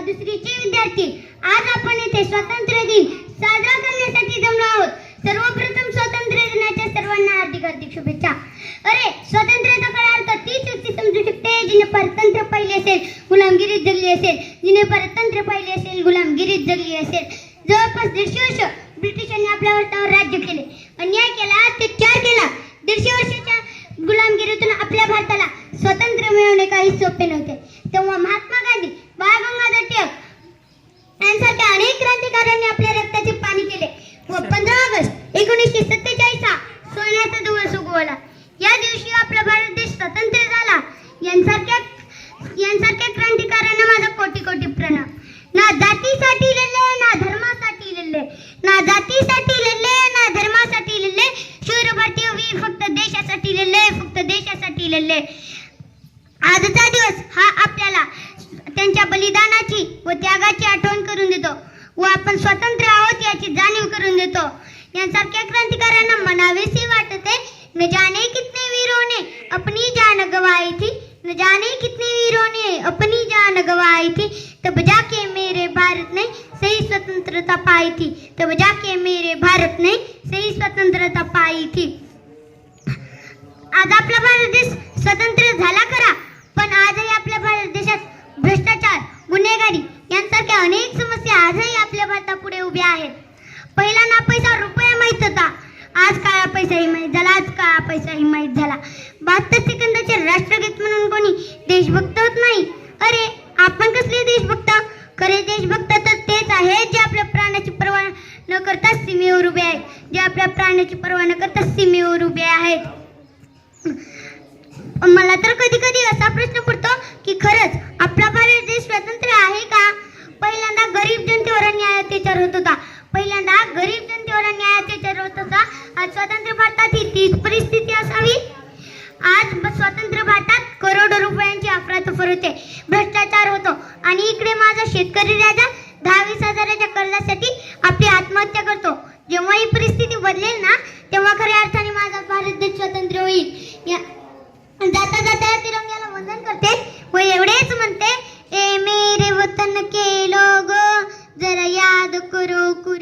दुसरीचे विद्यार्थी. आज आपण येथे स्वातंत्र्य दिन साजरा करण्यासाठी जमलो आहोत. सर्वप्रथम स्वातंत्र्य दिनाच्या सर्वांना हार्दिक हार्दिक शुभेच्छा. अरे स्वातंत्र्याचा खरा अर्थ? तीच व्यक्ती समजू शकते जिने परतंत्र पाहिले असेल गुलामगिरीत जगली असेल. जिने परतंत्र पाहिले असेल गुलामगिरीत जगली असेल. जवळपास दीडशे वर्ष ब्रिटिशांनी आपल्या भारतावर राज्य केले. अन्याय केला अत्याचार केला. दिलेले आजचा दिवस हा आपल्याला त्यांच्या बलिदानाची व त्यागाची आठवण करून देतो व आपण स्वतंत्र आहोत याची जाणीव करून देतो. यांसारख्या क्रांतिकारांना मनावेसे वाटते न जाने कितने वीरों ने अपनी जान गवाई थी न जाने कितने वीरों ने अपनी जान गवाई थी तब जाके मेरे भारत ने सही स्वतंत्रता पाई थी तब जाके मेरे भारत ने आज आपला भारत देश स्वतंत्र झाला खरा. पण आजही आपल्या भारत देशात भ्रष्टाचार गुन्हेगारी यांसारख्या अनेक समस्या आजही आपल्या भारतापुढे उभ्या आहेत. पहिला ना पैसा रुपया माहीत होता. आज काळा पैसाही माहीत झाला आज काळा पैसाही माहीत झाला. बहात्तर सेकंदाचे राष्ट्रगीत म्हणून कोणी देशभक्त होत नाही. अरे आपण कसले देशभक्त? खरे देशभक्त तर तेच आहे जे आपल्या प्राण्याची पर्वा न करता सीमेवर उभे आहेत. जे आपल्या प्राण्याची पर्वा न करता सीमेवर उभे आहेत. मला तर कधी कधी असा प्रश्न पडतो की खरंच आपला भारत देश स्वतंत्र आहे का? पहिल्यांदा गरीब जनतेवर अन्याय अत्याचार होत होता. पहिल्यांदा गरीब जनतेवर अन्याय अत्याचार होत होता. आज स्वतंत्र भारतात ही तीच परिस्थिती असावी. आज स्वतंत्र भारतात करोडो रुपयांची अफरातफर होते. भ्रष्टाचार होतो. आणि इकडे माझा शेतकरी राजा दहा वीस हजाराच्या कर्जासाठी Yeah.